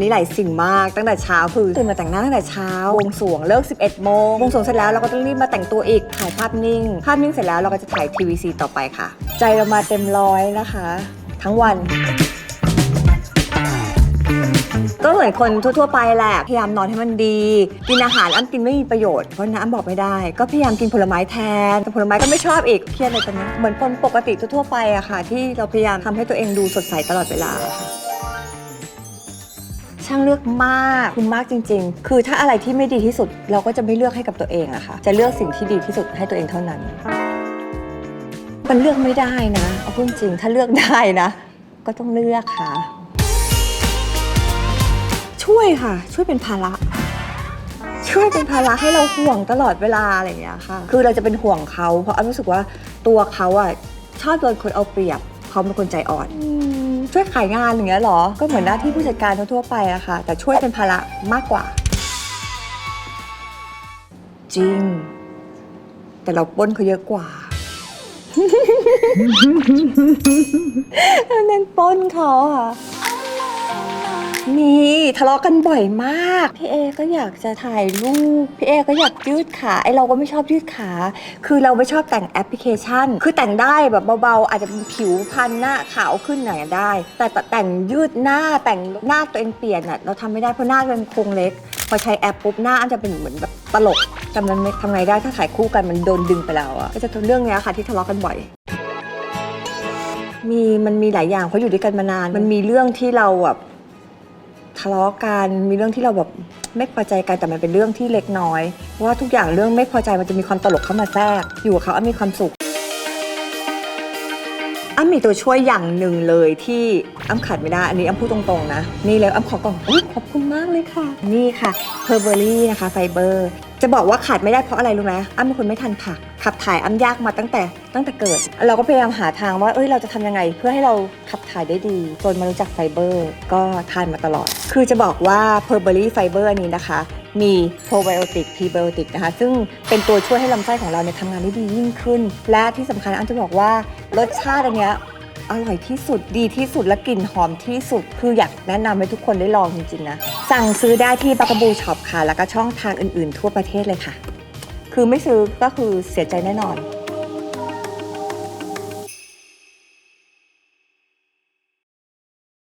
นี่หลายสิ่งมากตั้งแต่เช้าคือตื่นมาแต่งหน้าตั้งแต่เช้าวงสวงเลิก 11 โมงวงสวงเสร็จแล้วเราก็ต้องรีบมาแต่งตัวอีกถ่ายภาพนิ่ง ภาพนิ่งเสร็จแล้วเราก็จะถ่าย TVC ต่อไปค่ะ ใจเรามาเต็มร้อยนะคะ ทั้งวันก็เหมือนคนทั่ว ๆ ไปแหละ พยายามนอนให้มันดี กินอาหารอ้ำกินไม่มีประโยชน์ เพราะน้ำบอกไม่ได้ ก็พยายามกินผลไม้แทน แต่ผลไม้ก็ไม่ชอบอีก เครียดเลยตอนนี้ เหมือนคนปกติทั่ว ๆ ไปอะค่ะ ที่เราพยายามทำให้ตัวเองดูสดใสตลอดเวลาค่ะ ช่างเลือกมากคุณมากจริง ๆ คือถ้าอะไรที่ไม่ดีที่สุด เราก็จะไม่เลือกให้กับตัวเองอะค่ะ จะเลือกสิ่งที่ดีที่สุดให้ตัวเองเท่านั้น มันเลือกไม่ได้นะเอาพูดจริงถ้าเลือกได้นะ ก็ต้องเลือกค่ะ ช่วยค่ะ ช่วยเป็นภาระช่วยเป็นภาระให้เราห่วงตลอดเวลาอะไรอย่างเงี้ยค่ะ คือเราจะเป็นห่วงเขาเพราะอ้ำรู้สึกว่าตัวเขาอะชอบโดนคนเอาเปรียบเขาเป็นคนใจอ่อน ช่วยขายงานอย่างเงี้ยเหรอ ก็เหมือนหน้าที่ผู้จัดการทั่วๆไปอะค่ะ แต่ช่วยเป็นภาระมากกว่า จริง แต่เราปล้นเขาเยอะกว่าเน้นปล้นเขาค่ะ มีทะเลาะกันบ่อยมาก พี่เอก็อยากจะถ่ายรูป พี่เอก็อยากยืดขาไอเราก็ไม่ชอบยืดขา คือเราไม่ชอบแต่งแอปพลิเคชัน คือแต่งได้แบบเบาๆ อาจจะเป็นผิวพันหน้าขาวขึ้นหน่อยได้ แต่แต่งยืดหน้าแต่งหน้าตัวเองเปลี่ยนอะเราทำไม่ได้เพราะหน้าเป็นโครงเล็ก พอใช้แอปปุ๊บหน้าอันจะเป็นเหมือนแบบตลกแต่มันไม่ทำไงได้ถ้าถ่ายคู่กันมันโดนดึงไปแล้วอะก็จะเรื่องเนี้ยค่ะที่ทะเลาะกันบ่อยมีมันมีหลายอย่างเพราะอยู่ด้วยกันมานาน มันมีเรื่องที่เราแบบ ทะเลาะกันมีเรื่องที่เราแบบไม่พอใจกันแต่มันเป็นเรื่องที่เล็กน้อย ว่าทุกอย่างเรื่องไม่พอใจมันจะมีความตลกเข้ามาแทรก อยู่กับเขาอ้ำมีความสุขอ้ามีตัวช่วยอย่างหนึ่งเลยที่อ้ำขาดไม่ได้ อันนี้อ้ำพูดตรงๆนะ นี่เลยอ้ำขอกล่องอุ๊ยขอบคุณมากเลยค่ะ นี่ค่ะเพอร์เบอรี่นะคะไฟเบอร์ จะบอกว่าขาดไม่ได้เพราะอะไรรู้ไหมอ้ำเป็นคนไม่ทันผัก ขับถ่ายอ้ำยากมาตั้งแต่ตั้งแต่เกิด เราก็พยายามหาทางว่าเอ้ยเราจะทำยังไง เพื่อให้เราขับถ่ายได้ดีจนมารู้จักไฟเบอร์ ก็ทานมาตลอด คือจะบอกว่าเพอร์เบอรี่ไฟเบอร์นี้นะคะมีโปรไบโอติกพรีไบโอติกนะคะ ซึ่งเป็นตัวช่วยให้ลำไส้ของเราเนี่ยทำงานได้ดียิ่งขึ้น และที่สำคัญอ้ำจะบอกว่ารสชาติอันเนี้ย อร่อยที่สุดดีที่สุดและกลิ่นหอมที่สุด คืออยากแนะนำให้ทุกคนได้ลองจริงๆนะ สั่งซื้อได้ที่บักบูช็อปค่ะ แล้วก็ช่องทางอื่นๆ ทั่วประเทศเลยค่ะ คือไม่ซื้อก็คือเสียใจแน่นอน